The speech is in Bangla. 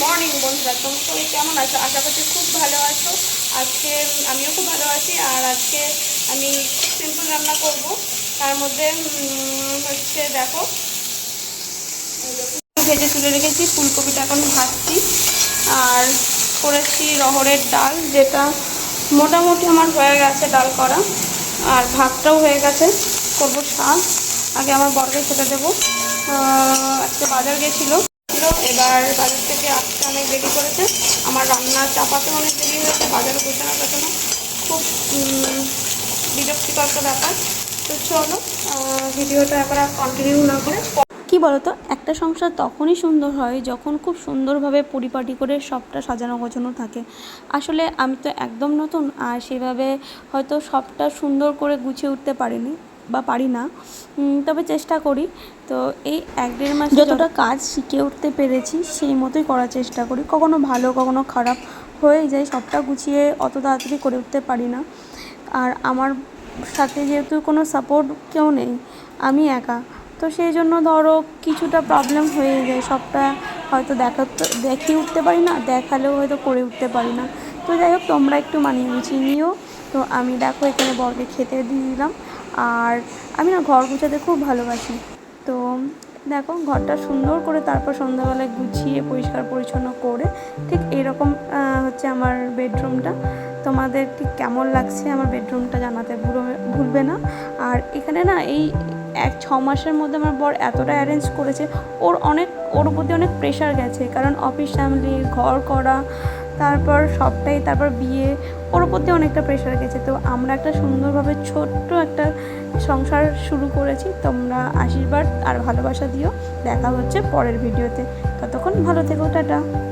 মর্নিং বন্ধুরা তোমরা সবাই কেমন আছো? আশা করছি খুব ভালো আছো। আজকে আমিও খুব ভালো আছি, আর আজকে আমি সিম্পল রান্না করব। তার মধ্যে হচ্ছে দেখো ভেজে তুলে রেখেছি, ফুলকপিটা এখন ভাজছি, আর করেছি রহড়ের ডাল, যেটা মোটামুটি আমার হয়ে গেছে ডাল করা, আর ভাতটাও হয়ে গেছে, করব শাক। আগে আমার বরকে খেতে দেবো। আজকে বাজার গেছিল। ছিল। এবার বাজার থেকে আসতে অনেক দেরি করেছে। আমার রান্না চাপাতে অনেক দেরি হয়েছে, বাজারে গোছানো গোছানো খুব বিরক্তিকর ব্যাপার। তো চলো ভিডিওটা এবার কন্টিনিউ না করে। কি বলতো, একটা সংসার তখনই সুন্দর হয় যখন খুব সুন্দরভাবে পরিপাটি করে সবটা সাজানো গোছানো থাকে। আসলে আমি তো একদম নতুন, আর সেভাবে হয়তো সবটা সুন্দর করে গুছিয়ে উঠতে পারিনি। বা পারি না তবে চেষ্টা করি। তো এই এক দেড় মাস যতটা কাজ শিখে উঠতে পেরেছি, সেই মতোই করার চেষ্টা করি। কখনো ভালো, কখনো খারাপ হয়ে যায়, সবটা গুছিয়ে অত তাড়াতাড়ি করে উঠতে পারি না। আর আমার সাথে যেহেতু কোনো সাপোর্ট কেউ নেই, আমি একা, তো সেই জন্য ধরো কিছুটা প্রবলেম হয়ে যায়। সবটা হয়তো দেখাতে দেখিয়ে উঠতে পারি না, দেখালেও হয়তো করে উঠতে পারি না। তো যাই হোক, তোমরা একটু মানিয়ে গুছিয়ে নিও। তো আমি দেখো এখানে বরকে খেতে দিয়ে দিলাম। আর আমি না ঘর গুছাতে খুব ভালোবাসি। তো দেখো ঘরটা সুন্দর করে তারপর সন্ধ্যাবেলায় গুছিয়ে পরিষ্কার পরিচ্ছন্ন করে ঠিক এরকম হচ্ছে আমার বেডরুমটা। তোমাদের ঠিক কেমন লাগছে আমার বেডরুমটা জানাতে ভুলবে না। আর এখানে না এই এক ছ মাসের মধ্যে আমার বর এতটা অ্যারেঞ্জ করেছে, ওর অনেক, ওর প্রতি অনেক প্রেশার গেছে। কারণ অফিস ফ্যামিলি ঘর করা, তারপর সবটাই, তারপর বিয়ে ওর প্রতি অনেকটা প্রেশার গেছে তো আমরা একটা সুন্দরভাবে ছোট্ট একটা সংসার শুরু করেছি। তোমরা আশীর্বাদ আর ভালোবাসা দিও। দেখা হচ্ছে পরের ভিডিওতে ততক্ষণ ভালো থেকো, টাটা।